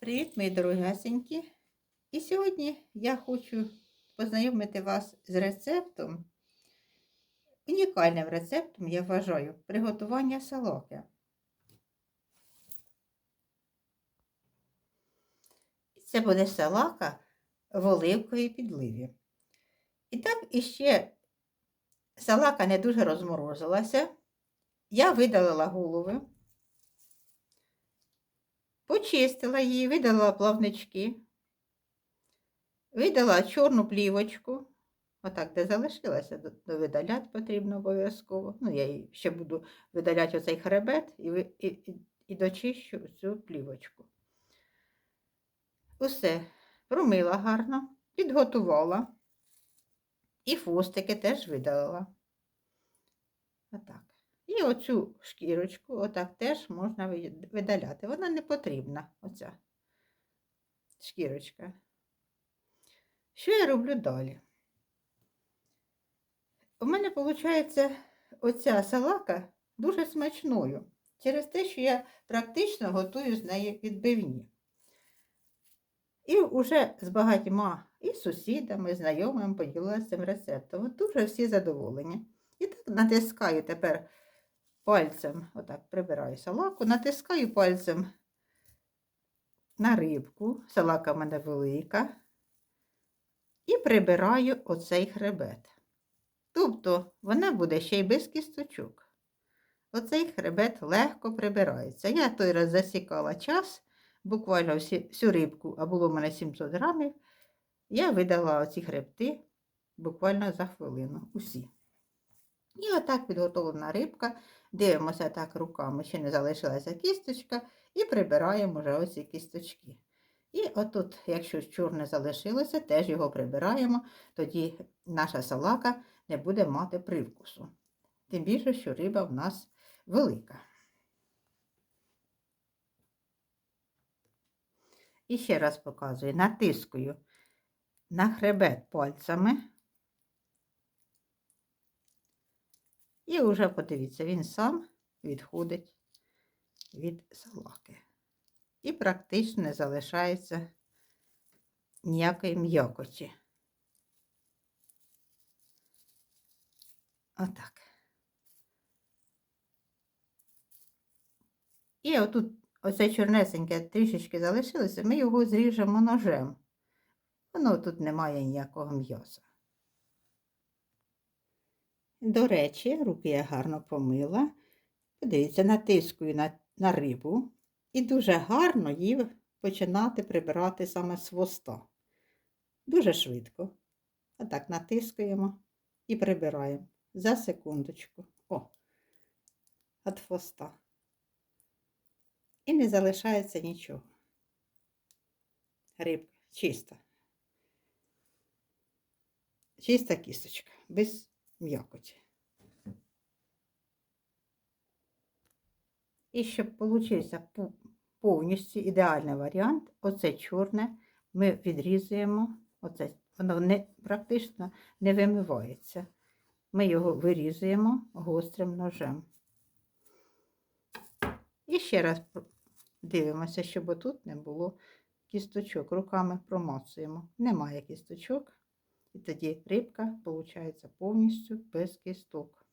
Привіт, мої дорогесенькі! І сьогодні я хочу познайомити вас з рецептом, унікальним рецептом, я вважаю, приготування салаки. Це буде салака в оливковій підливі. І так іще салака не дуже розморозилася. Я видалила голови. Почистила її, видала плавнички, видала чорну плівочку. Отак, де залишилася, видаляти потрібно обов'язково. Ну, я ще буду видаляти оцей хребет і, і, і дочищу цю плівочку. Усе промила гарно, підготувала. І фустики теж видалила. Отак. І оцю шкірочку отак теж можна видаляти. Вона не потрібна, оця шкірочка. Що я роблю далі? У мене, виходить, оця салака дуже смачною, через те, що я практично готую з неї відбивні. І вже з багатьма і сусідами, і знайомими поділилася цим рецептом. Дуже всі задоволені. І так натискаю тепер пальцем, отак прибираю салаку, натискаю пальцем на рибку, салака в мене велика, і прибираю оцей хребет. Тобто вона буде ще й без кісточок. Оцей хребет легко прибирається. Я той раз засікала час, буквально всю рибку, а було в мене 700 грамів, я видала оці хребти буквально за хвилину. Усі. І отак підготовлена рибка. Дивимося так руками, ще не залишилася кісточка, і прибираємо вже оці кісточки. І отут, якщо чорне залишилося, теж його прибираємо, тоді наша салака не буде мати привкусу. Тим більше, що риба в нас велика. І ще раз показую, натискую на хребет пальцями. І вже подивіться, він сам відходить від салаки. І практично не залишається ніякої м'якоті. Отак. І отут оце чорнесеньке трішечки залишилося, ми його зріжемо ножем. Воно тут немає ніякого м'яса. До речі, руки я гарно помила. Подивіться, натискую на, на рибу і дуже гарно її починати прибирати саме з хвоста. Дуже швидко. Отак натискуємо і прибираємо за секундочку. О, від хвоста. І не залишається нічого. Рибка чиста. Чиста кісточка, без м'якоті. І щоб получився повністю ідеальний варіант, оце чорне ми відрізуємо, оце, воно не, практично не вимивається. Ми його вирізуємо гострим ножем. І ще раз дивимося, щоб отут не було кісточок. Руками промацуємо. Немає кісточок. І тоді рибка виходить повністю без кісток.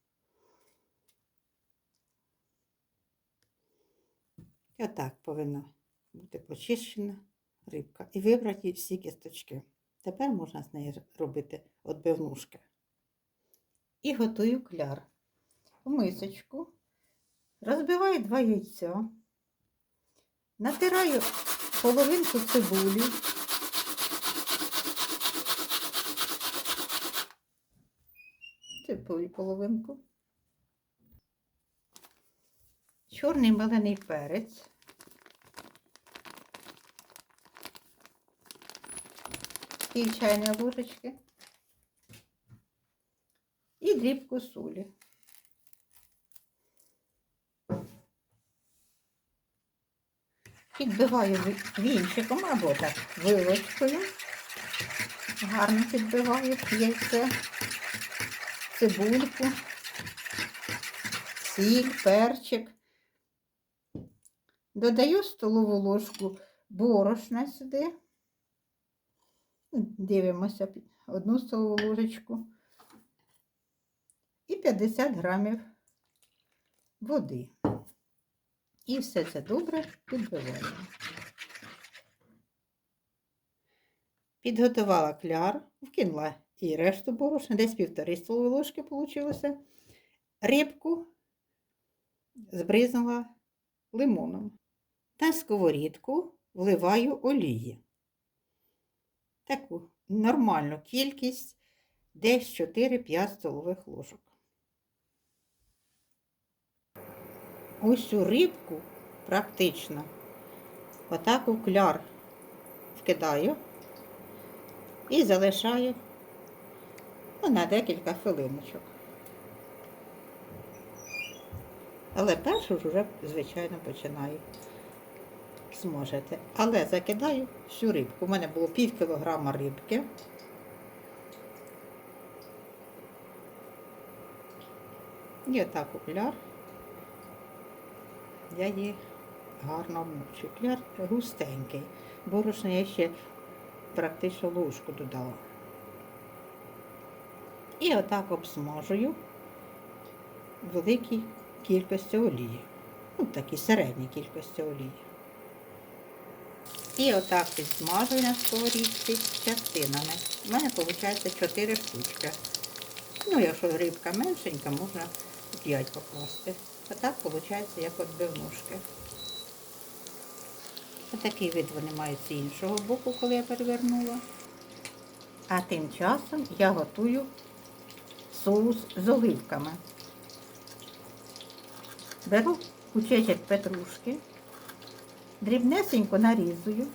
І отак повинна бути почищена рибка. І вибрати всі кісточки. Тепер можна з неї робити отбивнушки. І готую кляр. В мисочку розбиваю два яйця, натираю половинку цибулі. Цибулі половинку, чорний малений перець, пів чайної ложечки і дрібку солі. Підбиваю вінчиком або так вилочкою. Гарно підбиваю яйце цибульку, сіль, перчик. Додаю столову ложку борошна сюди. Дивимося одну столову ложечку. І 50 грамів води. І все це добре підбиваємо. Підготувала кляр, вкинула і решту борошна, десь півтори столові ложки вийшло. Рибку збризнула лимоном. На сковорідку вливаю олії. Таку нормальну кількість, десь 4-5 столових ложок. Ось цю рибку практично отак у кляр вкидаю і залишаю на декілька хвилиночок. Але першу ж вже, звичайно, починаю зможете. Але закидаю всю рибку. У мене було пів кілограма рибки. І отак окуляр. Я її гарно обмочу. Кляр густенький. Борошно я ще практично ложку додала. І отак обсмажую великій кількості олії. Ну, такій середній кількості олії. І отак підсмажую на сковорідці частинами. У мене виходить 4 штучки. Ну, якщо рибка меншенька, можна 5 покласти. А так виходить, як відбивнушки. Отакий вид вони мають з іншого боку, коли я перевернула. А тим часом я готую соус з оливками. Беру кучечок петрушки, дрібнесенько нарізую.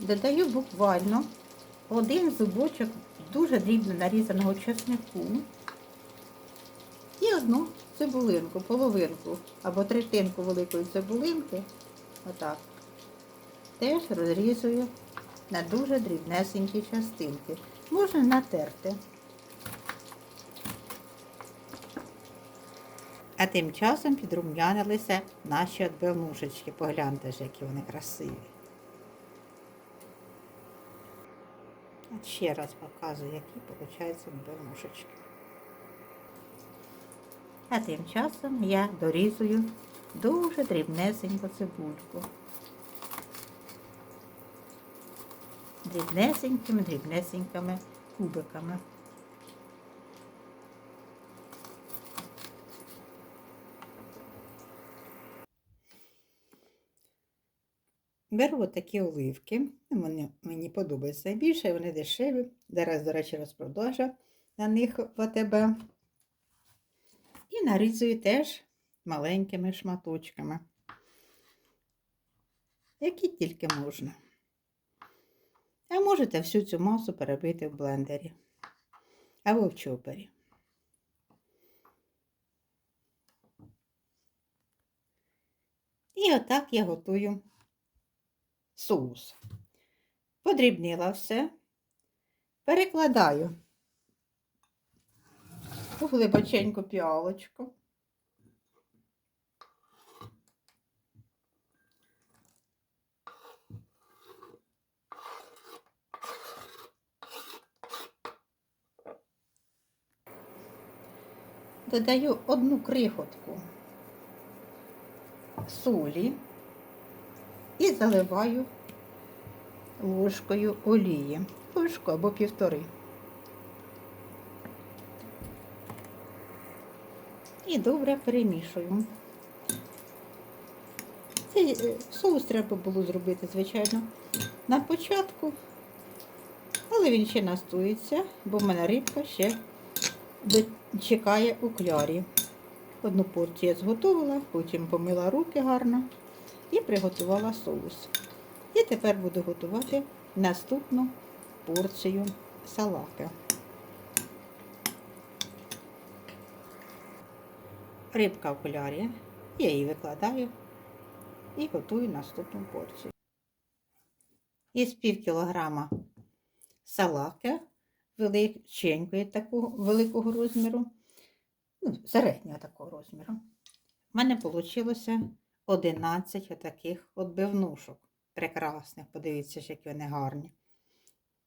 Додаю буквально один зубочок дуже дрібно нарізаного чеснику і одну цибулинку, половинку або третинку великої цибулинки. Отак. Теж розрізую на дуже дрібнесенькі частинки. Можна натерти. А тим часом підрум'янилися наші отбивнушечки. Погляньте ж, які вони красиві. От ще раз показую, які виходять отбивнушечки. А тим часом я дорізую дуже дрібнесеньку цибульку. Дрібнесенькими, дрібнесенькими кубиками. Беру отакі оливки, вони мені подобаються найбільше, вони дешеві. Зараз, до речі, розпродажа на них в АТБ. І нарізую теж маленькими шматочками, які тільки можна. А можете всю цю масу перебити в блендері або в чопері. І отак я готую соус. Подрібнила все, перекладаю у глибоченьку піалочку. Додаю одну крихотку солі і заливаю ложкою олії, ложку або півтори. І добре перемішую. Цей е, соус треба було зробити, звичайно, на початку, але він ще настоїться, бо в мене рибка ще чекає у клярі. Одну порцію я зготувала, потім помила руки гарно і приготувала соус. І тепер буду готувати наступну порцію салаки. Рибка в кулярі, я її викладаю і готую наступну порцію. Із пів кілограма салаки величенької такого великого розміру. ну, середнього такого розміру. У мене вийшло 11 отаких отбивнушок. Прекрасних. Подивіться, які вони гарні.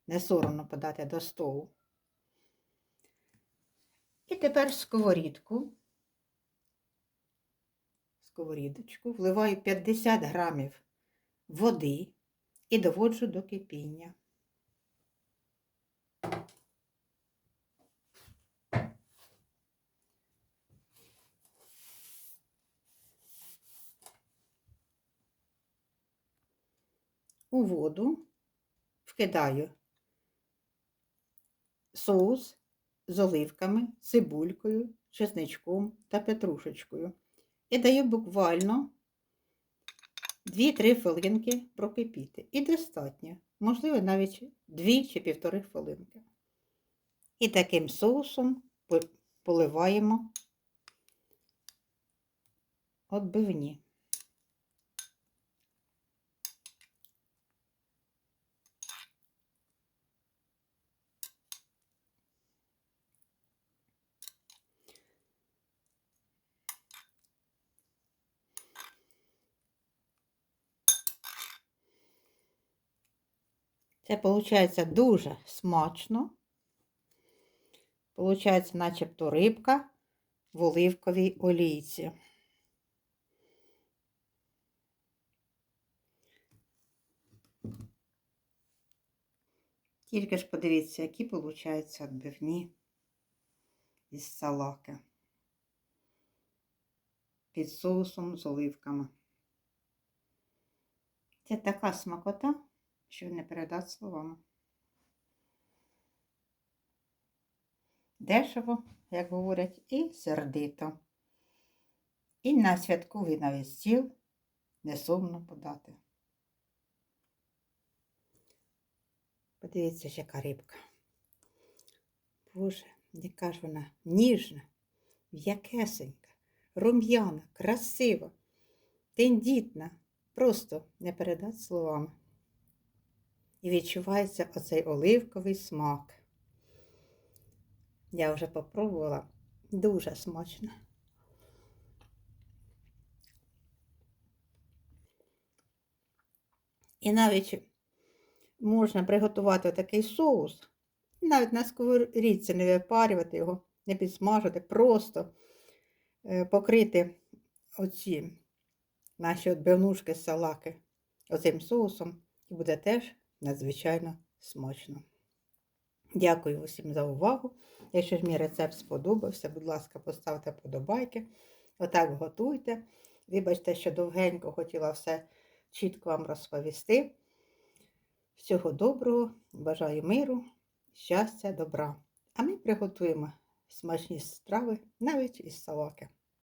Не соромно подати до столу. І тепер в сковорідку. Сковорідочку вливаю 50 грамів води і доводжу до кипіння. У воду вкидаю соус з оливками, цибулькою, чесничком та петрушечкою. І даю буквально 2-3 хвилинки прокипіти. І достатньо. Можливо, навіть 2 чи 1,5 хвилинки. І таким соусом по- поливаємо отбивні. Це виходить дуже смачно. Получається, начебто рибка в оливковій олійці. Тільки ж подивіться, які получаються відбивні із салаки. Під соусом з оливками. Це така смакота, що не передати словами. Дешево, як говорять, і сердито. І на святковий навіть стіл не сумно подати. Подивіться, яка рибка. Боже, яка ж вона ніжна, м'якесенька, рум'яна, красива, тендітна. Просто не передати словами. І відчувається оцей оливковий смак. Я вже попробувала дуже смачно. І навіть можна приготувати такий соус, навіть на сковорідці не випарювати його, не підсмажувати, просто е, покрити оці наші отбивнушки з салаки оцим соусом і буде теж надзвичайно смачно. Дякую усім за увагу. Якщо ж мій рецепт сподобався, будь ласка, поставте подобайки. Отак готуйте. Вибачте, що довгенько хотіла все чітко вам розповісти. Всього доброго, бажаю миру, щастя, добра. А ми приготуємо смачні страви навіть із салаки.